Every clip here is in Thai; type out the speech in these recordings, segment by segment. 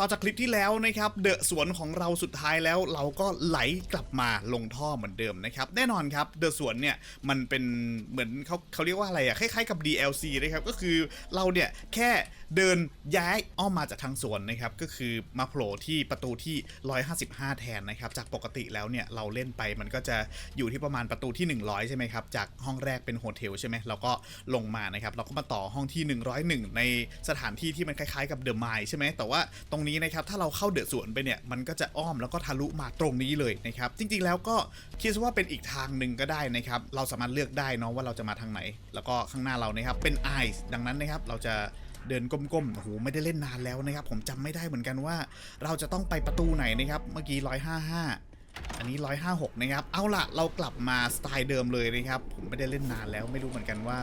ต่อจากคลิปที่แล้วนะครับเดอะสวนของเราสุดท้ายแล้วเราก็ไหลกลับมาลงท่อเหมือนเดิมนะครับแน่นอนครับเดอะสวนเนี่ยมันเป็นเหมือนเขาเขาเรียกว่าอะไรอะคล้ายๆกับ DLC นะครับก็คือเราเนี่ยแค่เดินย้ายอ้อมมาจากทางสวนนะครับก็คือมาโผล่ที่ประตูที่ 155 แทนนะครับจากปกติแล้วเนี่ยเราเล่นไปมันก็จะอยู่ที่ประมาณประตูที่ 100 ใช่ไหมครับจากห้องแรกเป็นโฮเทลใช่ไหมเราก็ลงมานะครับเราก็มาต่อห้องที่ 101 ในสถานที่ที่มันคล้ายๆกับเดอะไมล์ใช่ไหมแต่ว่าตรงนี้นะครับถ้าเราเข้าเดอะสวนไปเนี่ยมันก็จะอ้อมแล้วก็ทะลุมาตรงนี้เลยนะครับจริงๆแล้วก็คิดว่าเป็นอีกทางหนึ่งก็ได้นะครับเราสามารถเลือกได้เนาะว่าเราจะมาทางไหน แล้วก็ข้างหน้าเรานะครับเป็นไอซ์ดังนั้นนะครับเราจะเดินก้มๆโอ้โหไม่ได้เล่นนานแล้วนะครับ ผมจำไม่ได้เหมือนกันว่า เราจะต้องไปประตูไหนนะครับ เมื่อกี้155อันนี้ 156 นะครับ เอาล่ะเรากลับมาสไตล์เดิมเลยนะครับ ผมไม่ได้เล่นนานแล้วไม่รู้เหมือนกันว่า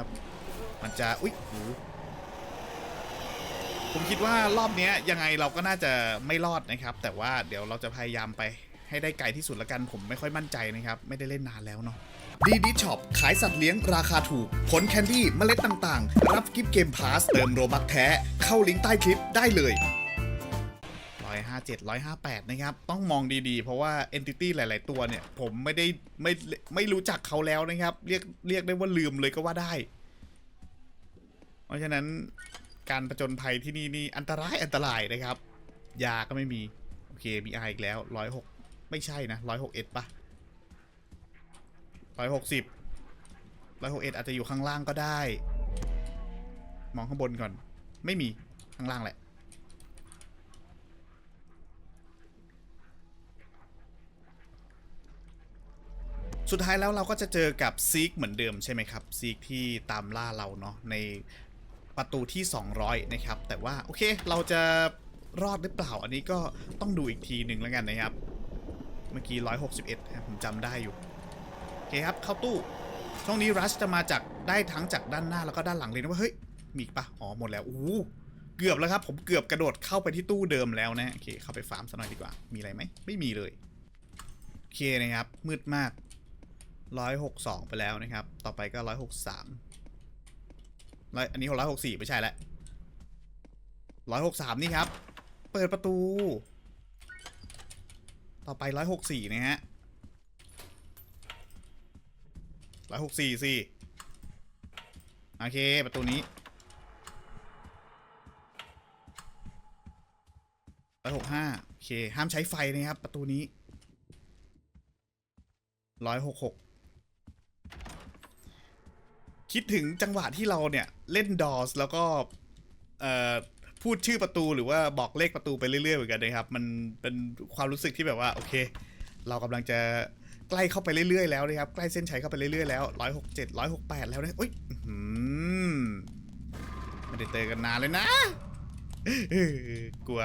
มันจะ อุ๊ยโอ้ ผมคิดว่ารอบนี้ยยังไงเราก็น่าจะไม่รอดนะครับ แต่ว่าเดี๋ยวเราจะพยายามไปให้ได้ไกลที่สุดละกันผมไม่ค่อยมั่นใจนะครับ ไม่ได้เล่นนานแล้วเนาะดีดีช็อปขายสัตว์เลี้ยงราคาถูก ผลแคนดี้เมล็ดต่างๆ รับกิฟต์เกมพาสเติมโรบัคแท้ เข้าลิงก์ใต้คลิปได้เลย 157 158 นะครับ ต้องมองดีๆ เพราะว่า Entity หลาย ๆ ตัวเนี่ย ผมไม่ได้ไม่ไม่รู้จักเขาแล้วนะครับ เรียกเรียกได้ว่าลืมเลยก็ว่าได้ เพราะฉะนั้น การประจนภัยที่นี่นี่อันตรายอันตรายนะครับ ยาก็ไม่มี โอเคมีออีกแล้ว106ไม่ใช่นะ161ปะร้อยหกสิบร้อยหกเอ็ดอาจจะอยู่ข้างล่างก็ได้ มองข้างบนก่อน ไม่มีข้างล่างแหละสุดท้ายแล้วเราก็จะเจอกับซีกเหมือนเดิมใช่ไหมครับซีกที่ตามล่าเราเนาะใน ประตูที่ 200 นะครับ แต่ว่าโอเคเราจะรอดหรือเปล่าอันนี้ก็ต้องดูอีกทีหนึ่งแล้วกันนะครับ เมื่อกี้ 161ครับผมจำได้อยู่ โอเคครับ เข้าตู้ ช่วงนี้รัชจะมาจากได้ทั้งจากด้านหน้าแล้วก็ด้านหลังเลยนะว่าเฮ้ย มีปะอ๋อหมดแล้วอู้เกือบแล้วครับ ผมเกือบกระโดดเข้าไปที่ตู้เดิมแล้วนะโอเคเข้าไปฟาร์มสักหน่อยดีกว่า มีอะไรไหมไม่มีเลยโอเคนะครับมืดมาก 162 ไปแล้วนะครับ ต่อไปก็ 163 ร้อยอันนี้164ไม่ใช่แล้ว163นี่ครับ เปิดประตู ต่อไป164นะฮะร้อยหกสี่สี่โอเค ประตูนี้ร้อยหกห้าโอเค ห้ามใช้ไฟนะครับ ประตูนี้ร้อยหกหก คิดถึงจังหวะที่เราเนี่ยเล่นดอสแล้วก็เอ่อพูดชื่อประตูหรือว่าบอกเลขประตูไปเรื่อยๆเหมือนกันนะครับ มันเป็นความรู้สึกที่แบบว่าโอเค เรากำลังจะใกล้เข้าไปเรื่อยๆแล้วนะครับใกล้เส้นชัยเข้าไปเรื่อยๆแล้วร้อยหกเจ็ดร้อยหกแปดแล้วนะอุ้ยอื้อหือไม่ได้เจอกันนานเลยนะกลัว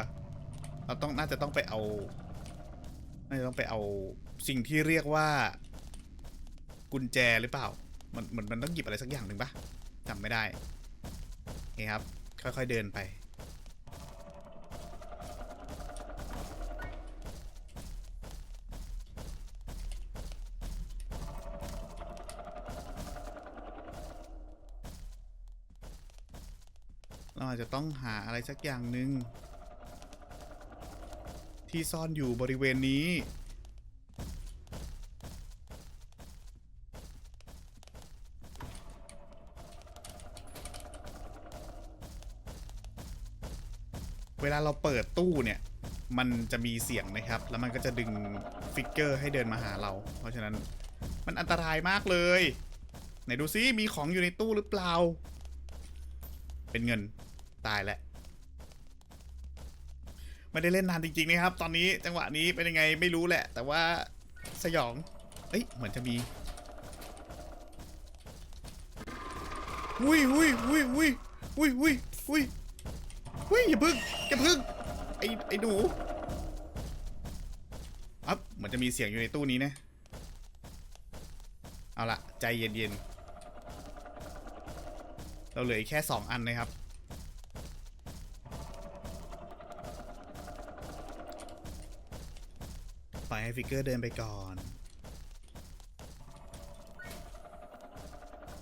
เราต้องน่าจะต้องไปเอาน่าจะต้องไปเอาสิ่งที่เรียกว่า กุญแจหรือเปล่า มันเหมือนมันต้องหยิบอะไรสักอย่างหนึ่งปะจำไม่ได้โอเคครับ ค่อยๆเดินไป เราอาจจะต้องหาอะไรสักอย่างหนึ่งที่ซ่อนอยู่บริเวณนี้ เวลาเราเปิดตู้เนี่ย มันจะมีเสียงนะครับ แล้วมันก็จะดึงฟิกเกอร์ให้เดินมาหาเรา เพราะฉะนั้นมันอันตรายมากเลย ไหนดูซิมีของอยู่ในตู้หรือเปล่า เป็นเงินตายแล้วไม่ได้เล่นนานจริงๆนะครับ ตอนนี้จังหวะนี้เป็นยังไงไม่รู้แหละ แต่ว่าสยอง เอ้ยเหมือนจะมีอุ้ยอุ้ยอุ้ยอุ้ยอุ้ยอุ้ยอุ้ย อุ้ยอย่าพึ่งอย่าพึ่งไอ้ไอ้หนูอ๊บเหมือนจะมีเสียงอยู่ในตู้นี้นะเอาละใจเย็นๆเราเหลืออีกแค่ 2 อันนะครับ ไปให้ฟิกเกอร์เดินไปก่อน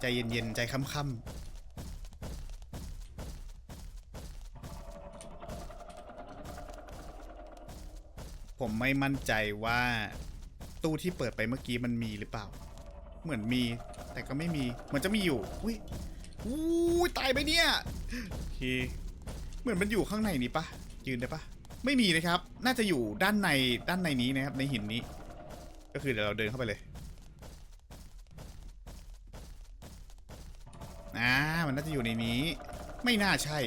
ใจเย็นๆ ใจค่ำๆ ผมไม่มั่นใจว่าตู้ที่เปิดไปเมื่อกี้มันมีหรือเปล่า เหมือนมี แต่ก็ไม่มีมันจะมีอยู่อุ้ยอู้ยตายไปเนี่ยโอเคเหมือนมันอยู่ข้างในนี้ปะยืนได้ปะไม่มีนะครับ น่าจะอยู่ด้านในด้านในนี้นะครับ ในหินนี้ ก็คือเดี๋ยวเราเดินเข้าไปเลยอ่ามันน่าจะอยู่ในนี้ ไม่น่าใช่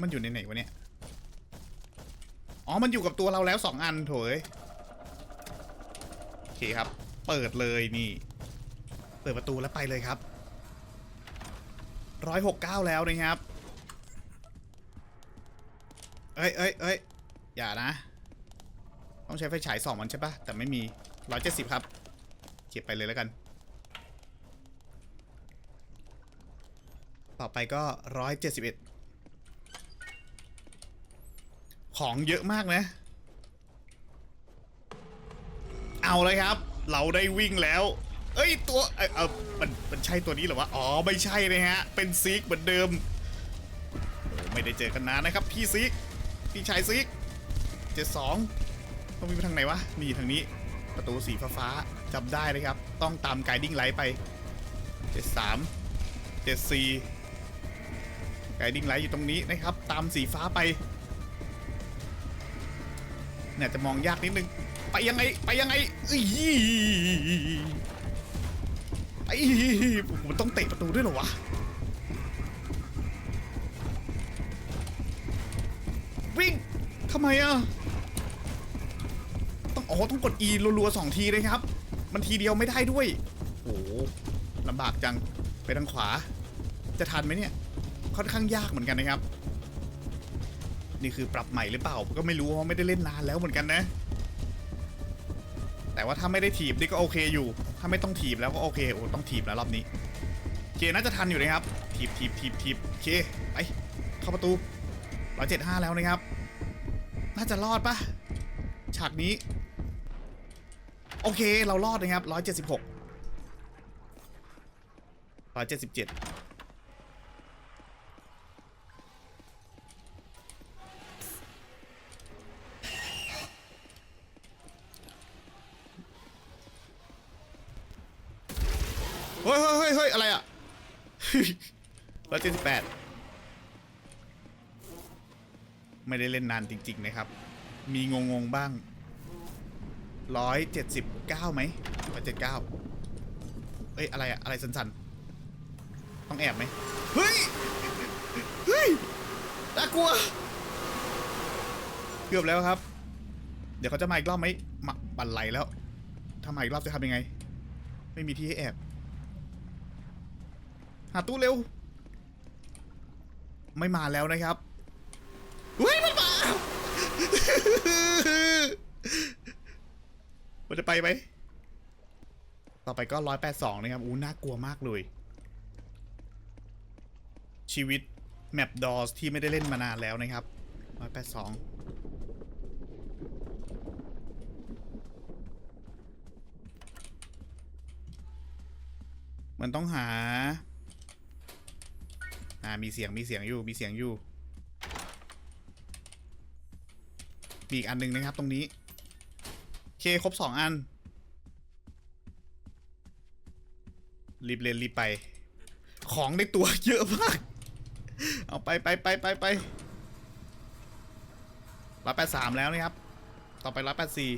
มันอยู่ในไหนวะเนี่ย อ๋อ มันอยู่กับตัวเราแล้วสองอันโถยโอเคครับ เปิดเลยนี่ เปิดประตูแล้วไปเลยครับร้อยหกเก้าแล้วนะครับ เอ้ยเอ้ยเอ้ยอย่านะ ต้องใช้ไฟฉายสองมันใช่ปะแต่ไม่มีร้อยเจ็ดสิบครับเก็บไปเลยแล้วกัน ต่อไปก็ร้อยเจ็ดสิบเอ็ด ของเยอะมากนะ เอาเลยครับ เราได้วิ่งแล้ว เอ้ยตัวเออเออมันมันใช่ตัวนี้เหรอวะ อ๋อไม่ใช่นะฮะ เป็นซีกเหมือนเดิมโอ้ไม่ได้เจอกันนานนะครับ พี่ซีก พี่ชายซีกเจ็ดสองต้องวิ่งไปทางไหนวะ นี่ทางนี้ ประตูสีฟ้าๆจำได้เลยครับ ต้องตามไกด์ดิ้งไลท์ไปเจ็ดสามเจ็ดสี่ไกดิ้งไลท์อยู่ตรงนี้นะครับ ตามสีฟ้าไป เนี่ยจะมองยากนิดนึง ไปยังไง ไปยังไงอีไอ้มันต้องเตะประตูด้วยเหรอวะ วิ่งทำไมอะ ต้องอ๋อต้องกด E รัวๆสองทีเลยครับ มันทีเดียวไม่ได้ด้วย โอ้ลำบากจัง ไปทางขวา จะทันไหมเนี่ย ค่อนข้างยากเหมือนกันนะครับ นี่คือปรับใหม่หรือเปล่าก็ไม่รู้เพราะไม่ได้เล่นนานแล้วเหมือนกันนะ แต่ว่าถ้าไม่ได้ถีบนี่ก็โอเคอยู่ ถ้าไม่ต้องถีบแล้วก็โอเคโอ้ต้องถีบแล้วรอบนี้โอเคน่าจะทันอยู่นะครับ ถีบถีบถีบถีบโอเคไปเข้าประตูร้อยเจ็ดห้าแล้วนะครับ น่าจะรอดปะฉากนี้ โอเคเรารอดนะครับร้อยเจ็ดสิบหกร้อยเจ็ดสิบเจ็ด เฮ้ยเฮ้ยเฮ้ยเฮ้ยอะไรอะร้อยเจ็ดสิบแปดไม่ได้เล่นนานจริง ๆ นะครับ มีงงๆบ้างร้อยเจ็ดสิบเก้าไหมร้อยเจ็ดเก้าเอ้ย อะไรอะอะไรสันๆ ต้องแอบไหมเฮ้ย เฮ้ยน่ากลัว เกือบแล้วครับ เดี๋ยวเขาจะมาอีกรอบไหมมาบันไหลแล้ว ถ้ามาอีกรอบจะทำยังไง ไม่มีที่ให้แอบ หาตู้เร็ว ไม่มาแล้วนะครับเฮ้ยมันมา มันจะไปไหมต่อไปก็ร้อยแปดสองนะครับอู้น่ากลัวมากเลย ชีวิตแมปดอสที่ไม่ได้เล่นมานานแล้วนะครับร้อยแปดสองมันต้องหา อ่ามีเสียงมีเสียงอยู่มีเสียงอยู่มีอีกอันหนึงนะครับตรงนี้เคครบสองอัน รีบเล่นรีบไป ของในตัวเยอะมาก เอาไปไปไปไปไปร้อยแปดสามแล้วนะครับ ต่อไปร้อยแปดสี่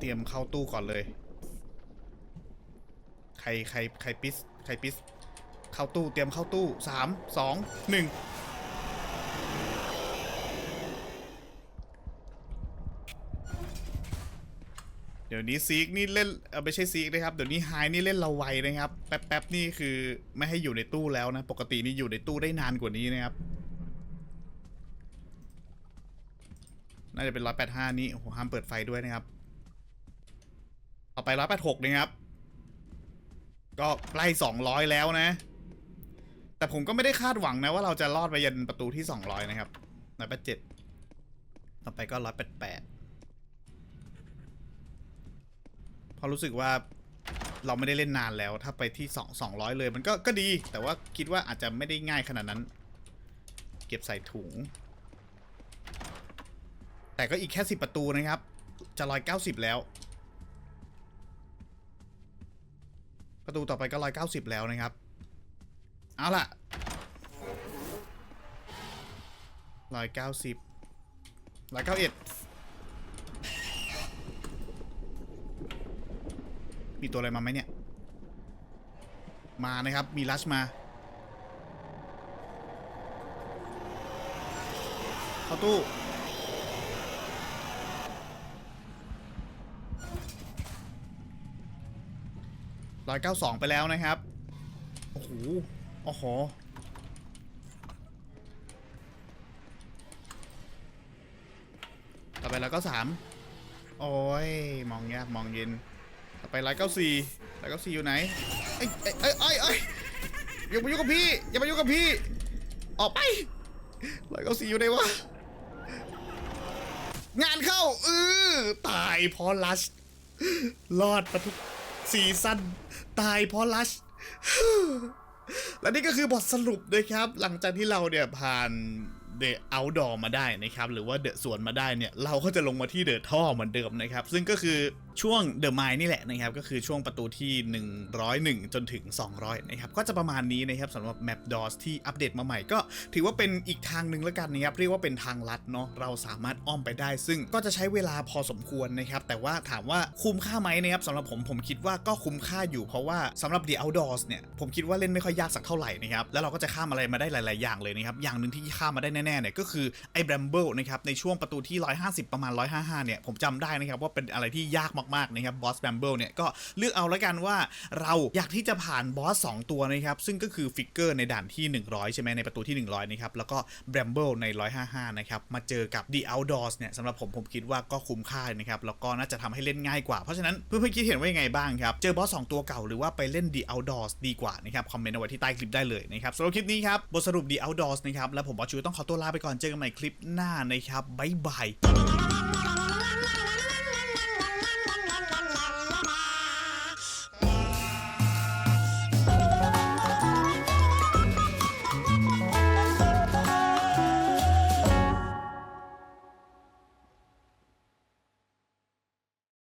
เตรียมเข้าตู้ก่อนเลย ใครใครใครปิสใครปิสเข้าตู้เตรียมเข้าตู้สามสองหนึ่งเดี๋ยวนี้ซีกนี่เล่นไม่ใช่ซีกนะครับ เดี๋ยวนี้ไฮนี่เล่นเราไวนะครับ แป๊บๆนี่คือไม่ให้อยู่ในตู้แล้วนะ ปกตินี่อยู่ในตู้ได้นานกว่านี้นะครับ น่าจะเป็นร้อยแปดห้านี้โอ้โหห้ามเปิดไฟด้วยนะครับ ต่อไปร้อยแปดหกนะครับ ก็ใกล้สองร้อยแล้วนะ แต่ผมก็ไม่ได้คาดหวังนะว่าเราจะรอดไปยันประตูที่สองร้อยนะครับร้อยแปดเจ็ดต่อไปก็ร้อยแปดแปดพอรู้สึกว่าเราไม่ได้เล่นนานแล้ว ถ้าไปที่2 200 เลยมันก็ก็ดี แต่ว่าคิดว่าอาจจะไม่ได้ง่ายขนาดนั้น เก็บใส่ถุง แต่ก็อีกแค่ 10 ประตูนะครับ จะ190แล้ว ประตูต่อไปก็190แล้วนะครับ เอาล่ะ190 191มีตัวอะไรมาไหมเนี่ย มานะครับ มีลัชมา เข้าตู้ ร้อยเก้าสองไปแล้วนะครับ โอ้โห โอ้โห ต่อไปร้อยเก้าสามโอ้ย มองยากมองเย็น ต่อไปร้อยเก้าสี่ร้อยเก้าสี่อยู่ไหน เอ้ยเอ้ยเอ้ยเอ้ยเอ้ยอย่ามายุ่งกับพี่ อย่ามายุ่งกับพี่ ออกไปร้อยเก้าสี่อยู่ไหนวะ งานเข้าเออตายเพราะลัชรอดมาทุก ซีซั่นตายเพราะลัชและนี่ก็คือบทสรุปนะครับ หลังจากที่เราเนี่ยผ่านเดอะเอาดอมาได้นะครับ หรือว่าเดอะสวนมาได้เนี่ย เราก็จะลงมาที่เดอะท่อเหมือนเดิมนะครับ ซึ่งก็คือช่วงเดอะไมนี่แหละนะครับ ก็คือช่วงประตูที่ 101 จนถึง 200 นะครับ ก็จะประมาณนี้นะครับสำหรับแมปดอสที่อัปเดตมาใหม่ก็ถือว่าเป็นอีกทางหนึ่งแล้วกันนะครับ เรียกว่าเป็นทางลัดเนาะเราสามารถอ้อมไปได้ ซึ่งก็จะใช้เวลาพอสมควรนะครับ แต่ว่าถามว่าคุ้มค่าไหมนะครับสำหรับผมผมคิดว่าก็คุ้มค่าอยู่เพราะว่าสำหรับ The Outdoors เนี่ยผมคิดว่าเล่นไม่ค่อยยากสักเท่าไหร่นะครับแล้วเราก็จะข้ามอะไรมาได้หลาย ๆ อย่างเลยนะครับอย่างหนึ่งที่ข้ามมาได้แน่ๆเนี่ยก็คือไอ้แบมเบิลนะครับในช่วงประตูที่ 150 ประมาณ 155 เนี่ยผมจำได้นะครับว่าเป็นอะไรที่ยากมากๆนะครับบอสแบมเบิลเนี่ยก็เลือกเอาแล้วกันว่าเราอยากที่จะผ่านบอส2ตัวนะครับซึ่งก็คือฟิกเกอร์ในด่านที่ 100 ใช่ไหมในประตูที่ 100นะครับแล้วก็แบมเบิลใน 155 นะครับมาเจอกับ The Outdoors เนี่ยสำหรับผมผมคิดว่าก็คุ้มค่านะครับแล้วก็น่าจะทำให้เล่นง่ายกว่า เพราะฉะนั้นเพื่อนๆคิดเห็นว่ายังไงบ้างครับ เจอบอส 2 ตัวเก่าหรือว่าไปเล่น The Outdoors ดีกว่านะครับคอมเมนต์เอาไว้ที่ใต้คลิปได้เลยนะครับสำหรับคลิปนี้ครับบทสรุป The Outdoors นะครับแล้วผมบอชูต้องขอตัวลาไปก่อนเจอกันใหม่คลิปหน้านะครับบ๊ายบาย